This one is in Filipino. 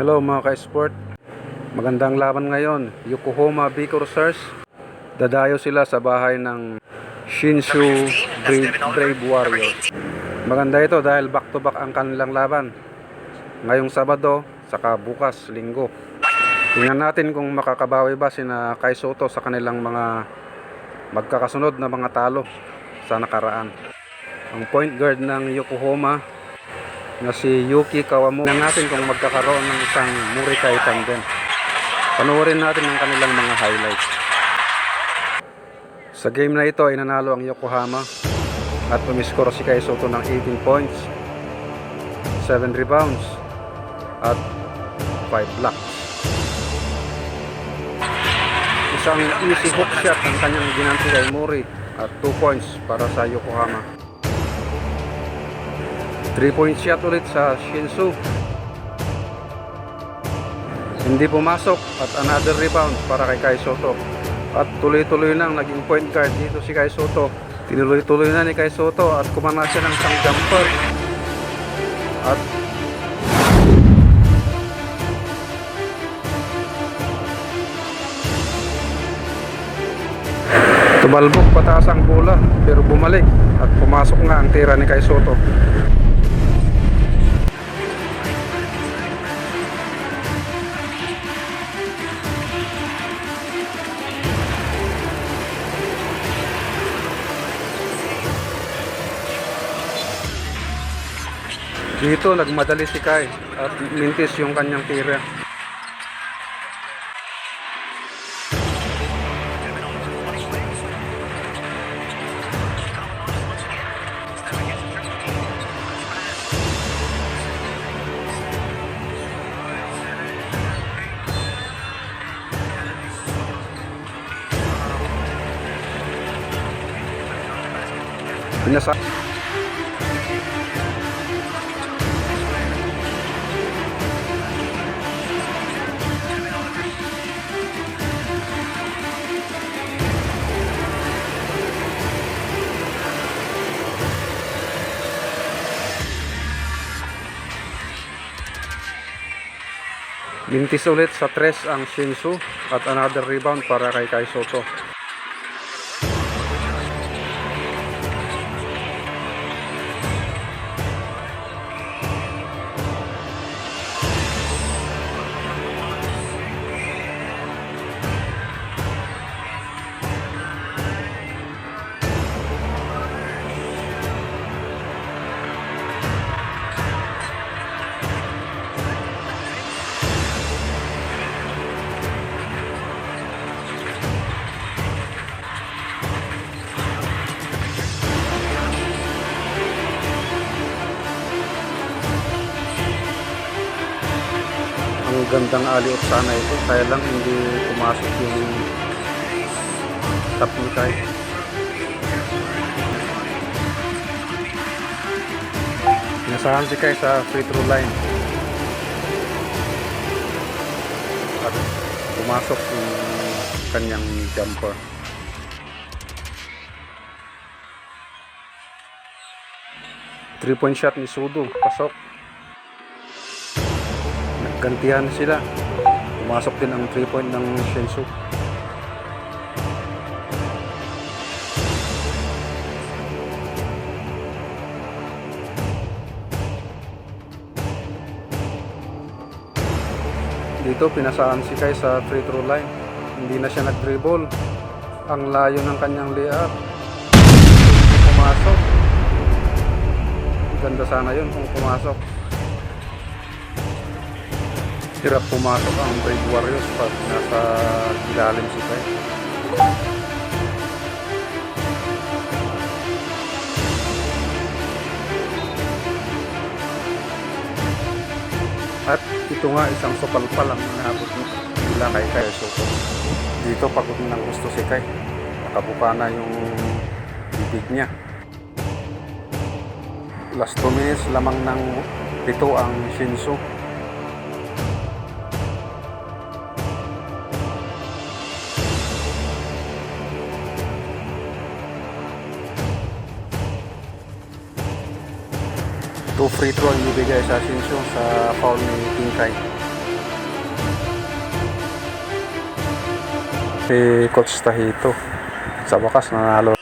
Hello mga ka-sport. Magandang laban ngayon. Yokohama Vicorsars. Dadayo sila sa bahay ng Shinshu Brave, Brave Warriors. Maganda ito dahil back to back ang kanilang laban. Ngayong Sabado, saka bukas, Linggo. Tingnan natin kung makakabawi ba sina Kai Soto sa kanilang mga magkakasunod na mga talo sa nakaraan. Ang point guard ng Yokohama na si Yuki Kawamu. Tingnan natin kung magkakaroon ng isang Murikai tandem. Panoorin natin ang kanilang mga highlights. Sa game na ito ay nanalo ang Yokohama at umiskor si Kai Soto ng 18 points, 7 rebounds at 5 blocks. Isang easy hook shot ang kanyang ginanti kay Muri at 2 points para sa Yokohama. 3 point shot ulit sa Shinsu. Hindi pumasok at another rebound para kay Kai Soto. At tuloy-tuloy nang naging point guard dito si Kai Soto. Tinuloy-tuloy na ni Kai Soto at kumana siya ng isang jumper. At Tumalbok pataas ang bola pero bumalik at pumasok nga ang tira ni Kai Soto. Dito nagmadali si Kai at mintis yung kanyang tira. Pinasa Mintis ulit sa tres ang Shinsu at another rebound para kay Kai Soto. Ang gandang alley-oop sana ito kaya lang hindi pumasok yung top ni Kai. Nasahan si Kai sa free throw line. At pumasok yung kanyang jumper. Three point shot ni Sudo, pasok. Naggantihan sila. Pumasok din ang 3 point ng Shensu. Dito pinasaan si Kai sa free throw line. Hindi na siya nag-dribble. Ang layo ng kanyang layup. Pumasok. Ganda sana yun kung pumasok. Hirap pumasok ang Brave Warriors pag nasa ilalim si Kai. At ito nga isang sopalpal ang naabot nila kay Kai Soto. Dito pagod ng gusto si Kai. Nakabuka na yung bibig niya. Last 2 minutes lamang ng pito ang Shinsu. 2 free throw ang ibigay sa Asensyon sa foul ni Pinkay. Si Coach Tahito sa wakas nanalo